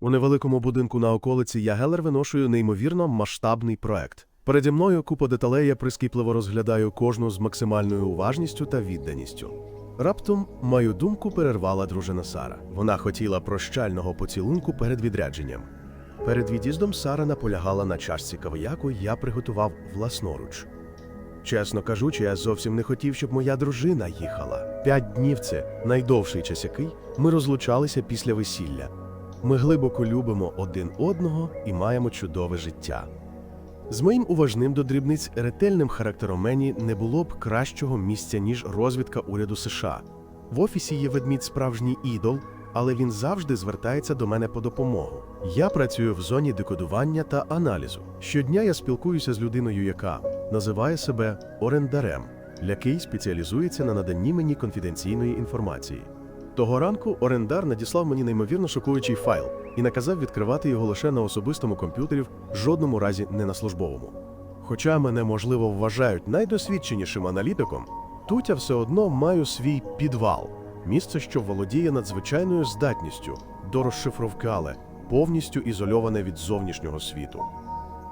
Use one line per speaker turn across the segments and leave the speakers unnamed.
У невеликому будинку на околиці Ягелер виношую неймовірно масштабний проект. Переді мною купа деталей я прискіпливо розглядаю кожну з максимальною уважністю та відданістю. Раптом мою думку перервала дружина Сара. Вона хотіла прощального поцілунку перед відрядженням. Перед від'їздом Сара наполягала на чашці кави, яку я приготував власноруч. Чесно кажучи, я зовсім не хотів, щоб моя дружина їхала. П'ять днів це найдовший час, який ми розлучалися після весілля. Ми глибоко любимо один одного і маємо чудове життя. З моїм уважним до дрібниць ретельним характером мені не було б кращого місця, ніж розвідка уряду США. В офісі є ведмідь справжній ідол, але він завжди звертається до мене по допомогу. Я працюю в зоні декодування та аналізу. Щодня я спілкуюся з людиною, яка називає себе орендарем, який спеціалізується на наданні мені конфіденційної інформації. Того ранку орендар надіслав мені неймовірно шокуючий файл і наказав відкривати його лише на особистому комп'ютері, в жодному разі не на службовому. Хоча мене, можливо, вважають найдосвідченішим аналітиком, тут я все одно маю свій підвал, місце, що володіє надзвичайною здатністю до розшифровки, але повністю ізольоване від зовнішнього світу.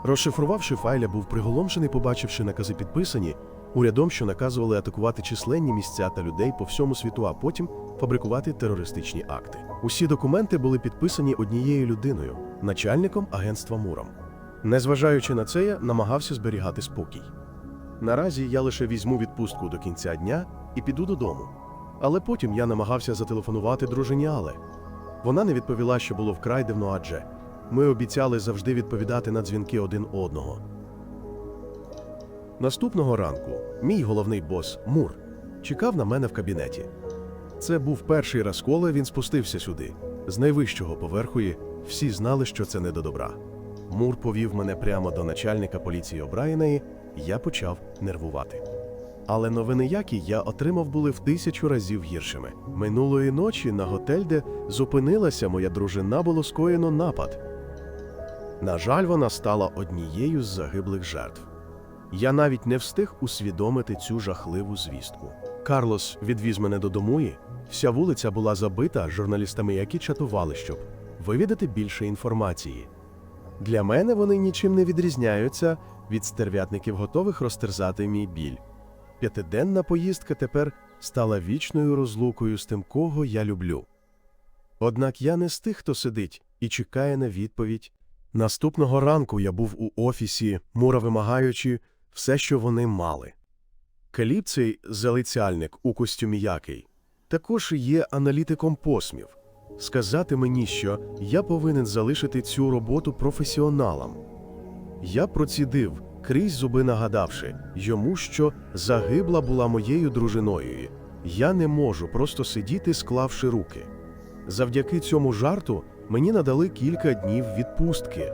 Розшифрувавши файл, був приголомшений, побачивши накази підписані урядом, що наказували атакувати численні місця та людей по всьому світу, а потім фабрикувати терористичні акти. Усі документи були підписані однією людиною, начальником агентства Муром. Незважаючи на це, я намагався зберігати спокій. Наразі я лише візьму відпустку до кінця дня і піду додому. Але потім я намагався зателефонувати дружині Але. Вона не відповіла, що було вкрай дивно, адже ми обіцяли завжди відповідати на дзвінки один одного. Наступного ранку мій головний бос Мур чекав на мене в кабінеті. Це був перший раз, коли він спустився сюди. З найвищого поверху всі знали, що це не до добра. Мур повів мене прямо до начальника поліції О'Брайена, і я почав нервувати. Але новини, які я отримав, були в тисячу разів гіршими. Минулої ночі на готель, де зупинилася моя дружина, було скоєно напад. На жаль, вона стала однією з загиблих жертв. Я навіть не встиг усвідомити цю жахливу звістку. Карлос відвіз мене додому, і вся вулиця була забита журналістами, які чатували, щоб вивідати більше інформації. Для мене вони нічим не відрізняються від стерв'ятників, готових розтерзати мій біль. П'ятиденна поїздка тепер стала вічною розлукою з тим, кого я люблю. Однак я не з тих, хто сидить і чекає на відповідь. Наступного ранку я був у офісі, мура вимагаючи все, що вони мали. Каліб цей залицяльник у костюмі який також є аналітиком посмів. Сказати мені, що я повинен залишити цю роботу професіоналам. Я процідив, крізь зуби нагадавши йому, що загибла була моєю дружиною. Я не можу просто сидіти, склавши руки. Завдяки цьому жарту мені надали кілька днів відпустки.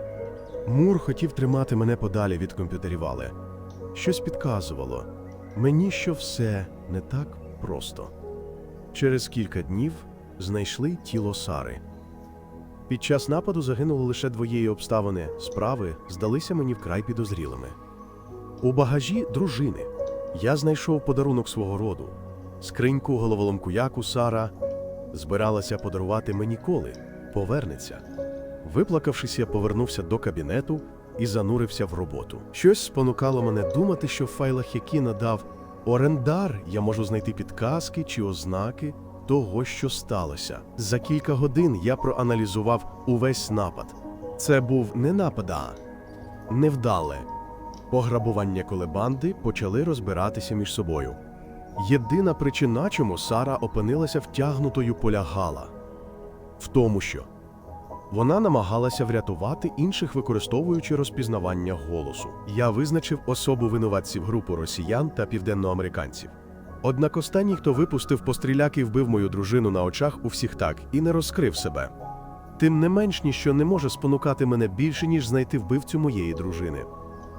Мур хотів тримати мене подалі від комп'ютерів, але щось підказувало мені, що все не так просто. Через кілька днів знайшли тіло Сари. Під час нападу загинуло лише двоєї обставини. Справи здалися мені вкрай підозрілими. У багажі дружини я знайшов подарунок свого роду. Скриньку головоломку яку Сара збиралася подарувати мені коли повернеться. Виплакавшись, я повернувся до кабінету і занурився в роботу. Щось спонукало мене думати, що в файлах, які надав орендар, я можу знайти підказки чи ознаки того, що сталося. За кілька годин я проаналізував увесь напад. Це був не напад, а невдале пограбування, коли банди почали розбиратися між собою. Єдина причина, чому Сара опинилася втягнутою, полягала в тому, що вона намагалася врятувати інших, використовуючи розпізнавання голосу. Я визначив особу винуватців групу росіян та південноамериканців. Однак останній, хто випустив постріляки і вбив мою дружину на очах у всіх так і не розкрив себе. Тим не менш ніщо не може спонукати мене більше, ніж знайти вбивцю моєї дружини.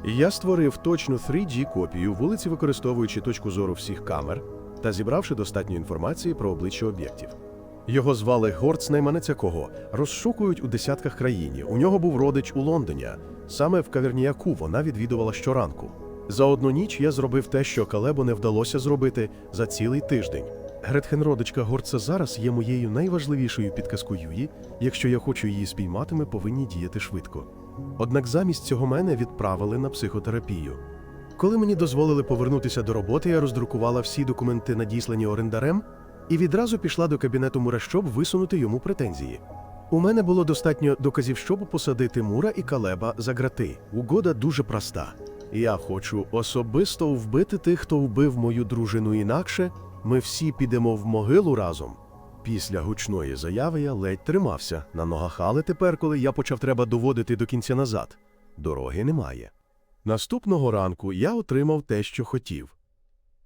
Я створив точну 3D копію вулиці, використовуючи точку зору всіх камер та зібравши достатньо інформації про обличчя об'єктів. Його звали Горц найманець якого розшукують у десятках країн. У нього був родич у Лондоні. Саме в каверніяку вона відвідувала щоранку. За одну ніч я зробив те, що Калебу не вдалося зробити за цілий тиждень. Гретхен родичка Горца зараз є моєю найважливішою підказкою. Якщо я хочу її спіймати, ми повинні діяти швидко. Однак замість цього мене відправили на психотерапію. Коли мені дозволили повернутися до роботи, я роздрукувала всі документи, надіслані орендарем, і відразу пішла до кабінету Мура, щоб висунути йому претензії. У мене було достатньо доказів, щоб посадити Мура і Калеба за грати. Угода дуже проста. Я хочу особисто вбити тих, хто вбив мою дружину інакше. Ми всі підемо в могилу разом. Після гучної заяви я ледь тримався на ногах, але тепер, коли я почав треба доводити до кінця назад, дороги немає. Наступного ранку я отримав те, що хотів.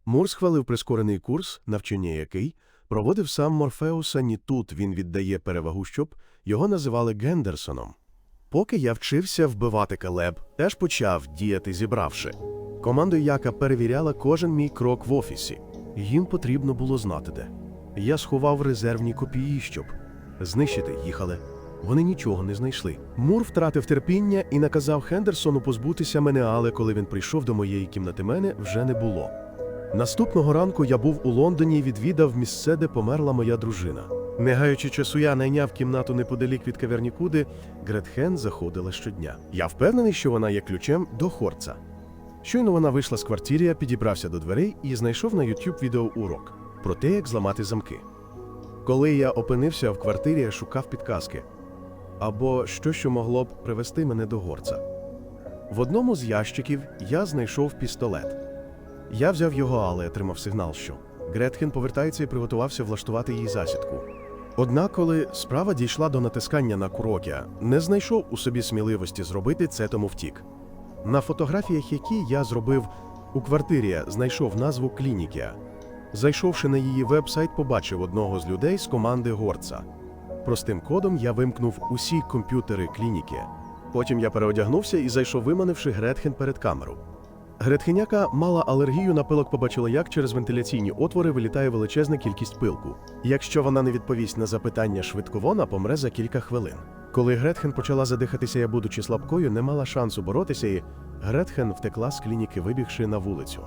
Мур схвалив прискорений курс, навчання який проводив сам Морфеус, ані тут він віддає перевагу, щоб його називали Гендерсоном. Поки я вчився вбивати Калеб, теж почав діяти зібравши. Команда Яка перевіряла кожен мій крок в офісі. Їм потрібно було знати де. Я сховав резервні копії, щоб знищити їх, але вони нічого не знайшли. Мур втратив терпіння і наказав Хендерсону позбутися мене, але коли він прийшов до моєї кімнати, мене вже не було. Наступного ранку я був у Лондоні і відвідав місце, де померла моя дружина. Не гаючи часу, я найняв кімнату неподалік від каверні, куди Гретхен заходила щодня. Я впевнений, що вона є ключем до Хорца. Щойно вона вийшла з квартири, я підібрався до дверей і знайшов на YouTube відеоурок про те, як зламати замки. Коли я опинився в квартирі, я шукав підказки або що, що могло б привести мене до горца. В одному з ящиків я знайшов пістолет. Я взяв його, але отримав сигнал, що Гретхен повертається і приготувався влаштувати їй засідку. Однак, коли справа дійшла до натискання на курок, я не знайшов у собі сміливості зробити це, тому втік. На фотографіях, які я зробив у квартирі, знайшов назву клініки. Зайшовши на її веб-сайт, побачив одного з людей з команди Горца. Простим кодом я вимкнув усі комп'ютери клініки. Потім я переодягнувся і зайшов, виманивши Гретхен перед камеру. Гретхеняка мала алергію на пилок, побачила, як через вентиляційні отвори вилітає величезна кількість пилку. Якщо вона не відповість на запитання швидко, вона помре за кілька хвилин. Коли Гретхен почала задихатися, я будучи слабкою, не мала шансу боротися, і Гретхен втекла з клініки, вибігши на вулицю.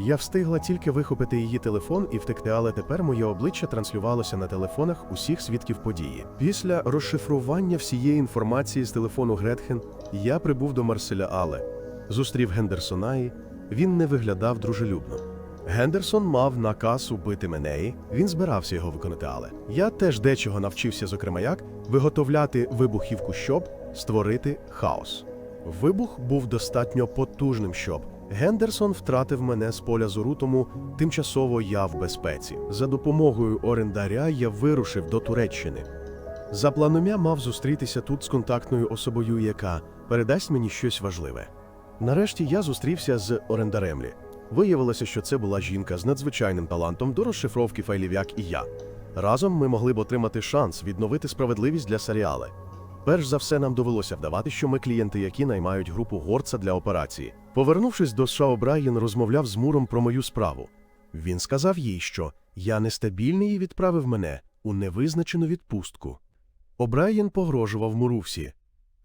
Я встигла тільки вихопити її телефон і втекти, але тепер моє обличчя транслювалося на телефонах усіх свідків події. Після розшифрування всієї інформації з телефону Гретхен я прибув до Марселя Але. Зустрів Гендерсона і він не виглядав дружелюбно. Гендерсон мав наказ убити мене, і він збирався його виконати, але я теж дечого навчився, зокрема як виготовляти вибухівку, щоб створити хаос. Вибух був достатньо потужним, щоб Гендерсон втратив мене з поля зору, тому тимчасово я в безпеці. За допомогою орендаря я вирушив до Туреччини. За планом я мав зустрітися тут з контактною особою, яка передасть мені щось важливе. Нарешті я зустрівся з орендаремлі. Виявилося, що це була жінка з надзвичайним талантом до розшифровки файлів, як і я. Разом ми могли б отримати шанс відновити справедливість для серіали. Перш за все, нам довелося вдавати, що ми клієнти, які наймають групу горца для операції. Повернувшись до США, Брайан розмовляв з Муром про мою справу. Він сказав їй, що я нестабільний і відправив мене у невизначену відпустку. О'Брайєн погрожував Мурувсі.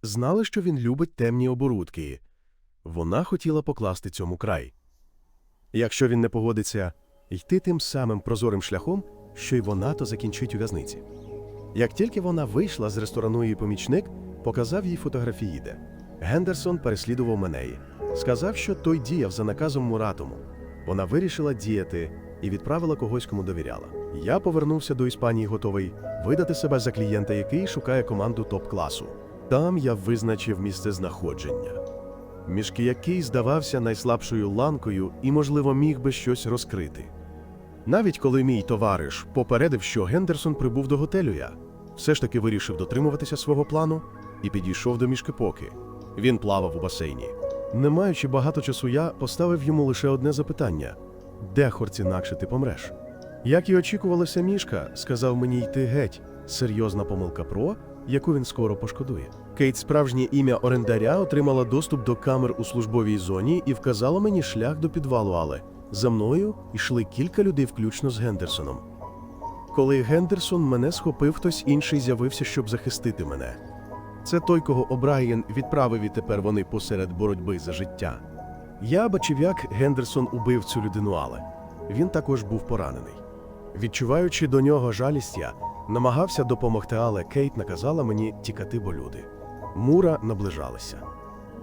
Знали, що він любить темні оборудки. Вона хотіла покласти цьому край. Якщо він не погодиться йти тим самим прозорим шляхом, що й вона то закінчить у в'язниці. Як тільки вона вийшла з ресторану, її помічник показав їй фотографії де. Гендерсон переслідував мене сказав, що той діяв за наказом Муратому. Вона вирішила діяти і відправила когось, кому довіряла. Я повернувся до Іспанії, готовий видати себе за клієнта, який шукає команду топ-класу. Там я визначив місце знаходження. Мішки який здавався найслабшою ланкою і, можливо, міг би щось розкрити. Навіть коли мій товариш попередив, що Гендерсон прибув до готелю, я все ж таки вирішив дотримуватися свого плану і підійшов до мішки-поки. Він плавав у басейні. Не маючи багато часу, я поставив йому лише одне запитання: де хорць інакше ти помреш? Як і очікувалося, мішка сказав мені йти геть. Серйозна помилка про, яку він скоро пошкодує. Кейт, справжнє ім'я орендаря, отримала доступ до камер у службовій зоні і вказала мені шлях до підвалу, але за мною йшли кілька людей, включно з Гендерсоном. Коли Гендерсон мене схопив, хтось інший з'явився, щоб захистити мене. Це той, кого О'Брайєн відправив, і тепер вони посеред боротьби за життя. Я бачив, як Гендерсон убив цю людину, але він також був поранений. Відчуваючи до нього жалість, я намагався допомогти, але Кейт наказала мені тікати, бо люди. Мура наближалися.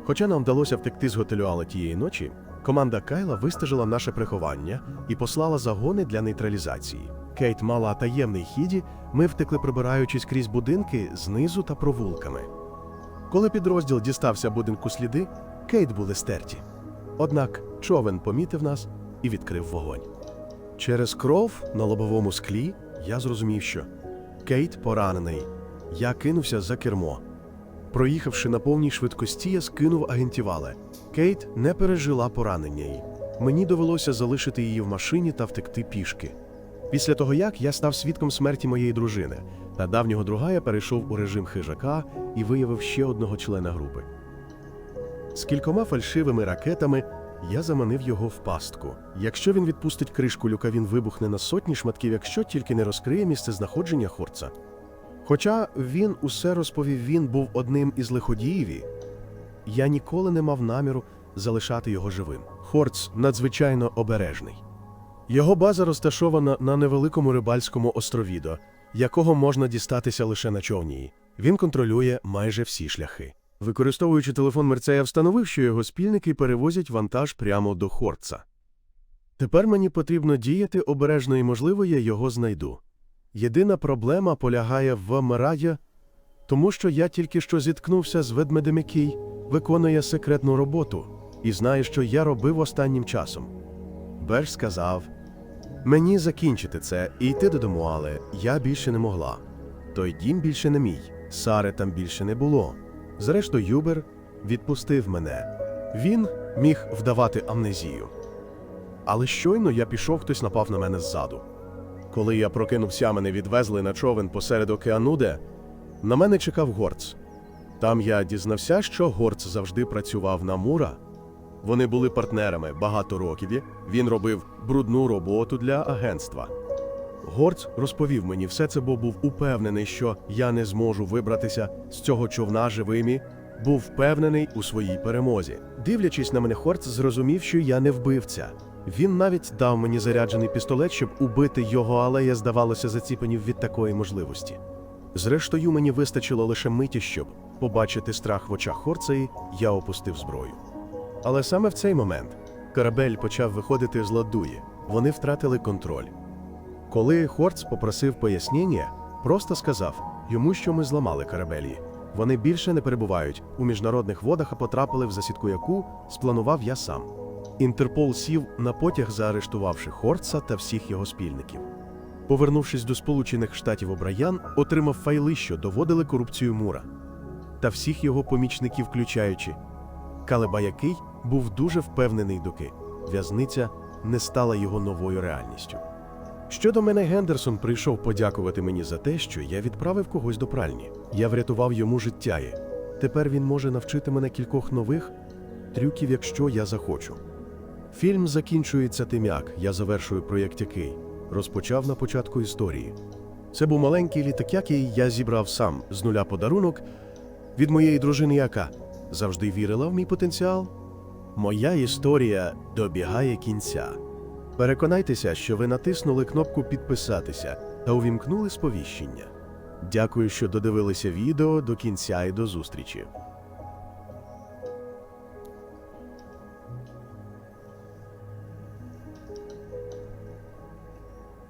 Хоча нам вдалося втекти з готелю Але тієї ночі, команда Кайла вистежила наше приховання і послала загони для нейтралізації. Кейт мала таємний хіді, ми втекли, прибираючись крізь будинки знизу та провулками. Коли підрозділ дістався будинку сліди, Кейт були стерті. Однак човен помітив нас і відкрив вогонь. Через кров на лобовому склі я зрозумів, що Кейт поранений. Я кинувся за кермо. Проїхавши на повній швидкості, я скинув агентів Але. Кейт не пережила поранення її. Мені довелося залишити її в машині та втекти пішки. Після того, як я став свідком смерті моєї дружини, та давнього друга я перейшов у режим хижака і виявив ще одного члена групи. З кількома фальшивими ракетами я заманив його в пастку. Якщо він відпустить кришку люка, він вибухне на сотні шматків, якщо тільки не розкриє місце знаходження Хорца. Хоча він усе розповів, він був одним із лиходіїві, я ніколи не мав наміру залишати його живим. Хорц надзвичайно обережний. Його база розташована на невеликому рибальському острові, до якого можна дістатися лише на човні. Він контролює майже всі шляхи. Використовуючи телефон Мерцея, встановив, що його спільники перевозять вантаж прямо до Хорца. Тепер мені потрібно діяти обережно і, можливо, я його знайду. Єдина проблема полягає в Мераді, тому що я тільки що зіткнувся з ведмедем, який виконує секретну роботу, і знає, що я робив останнім часом. Берж сказав мені закінчити це і йти додому, але я більше не могла. Той дім більше не мій, Сари там більше не було. Зрештою, Юбер відпустив мене. Він міг вдавати амнезію. Але щойно я пішов, хтось напав на мене ззаду. Коли я прокинувся, мене відвезли на човен посеред океану, на мене чекав Горц. Там я дізнався, що Горц завжди працював на Мура. Вони були партнерами багато років. Він робив брудну роботу для агентства. Горц розповів мені все це, бо був упевнений, що я не зможу вибратися з цього човна живим і був впевнений у своїй перемозі. Дивлячись на мене, Хорц зрозумів, що я не вбивця. Він навіть дав мені заряджений пістолет, щоб убити його, але я, здавалося, заціпенів від такої можливості. Зрештою, мені вистачило лише миті, щоб побачити страх в очах Хорца, і я опустив зброю. Але саме в цей момент корабель почав виходити з ладуї. Вони втратили контроль. Коли Хорц попросив пояснення, просто сказав йому, що ми зламали корабелі. Вони більше не перебувають у міжнародних водах, а потрапили в засідку, яку спланував я сам. Інтерпол сів на потяг, заарештувавши Хорца та всіх його спільників. Повернувшись до Сполучених Штатів Обраян, отримав файли, що доводили корупцію Мура та всіх його помічників, включаючи Калеба, який був дуже впевнений, доки в'язниця не стала його новою реальністю. Щодо мене, Гендерсон прийшов подякувати мені за те, що я відправив когось до пральні. Я врятував йому життя. І тепер він може навчити мене кількох нових трюків, якщо я захочу. Фільм закінчується тим, як я завершую проєкт, який розпочав на початку історії. Це був маленький літак, який я зібрав сам з нуля подарунок від моєї дружини, яка завжди вірила в мій потенціал. Моя історія добігає кінця. Переконайтеся, що ви натиснули кнопку підписатися та увімкнули сповіщення. Дякую, що додивилися відео до кінця і до зустрічі.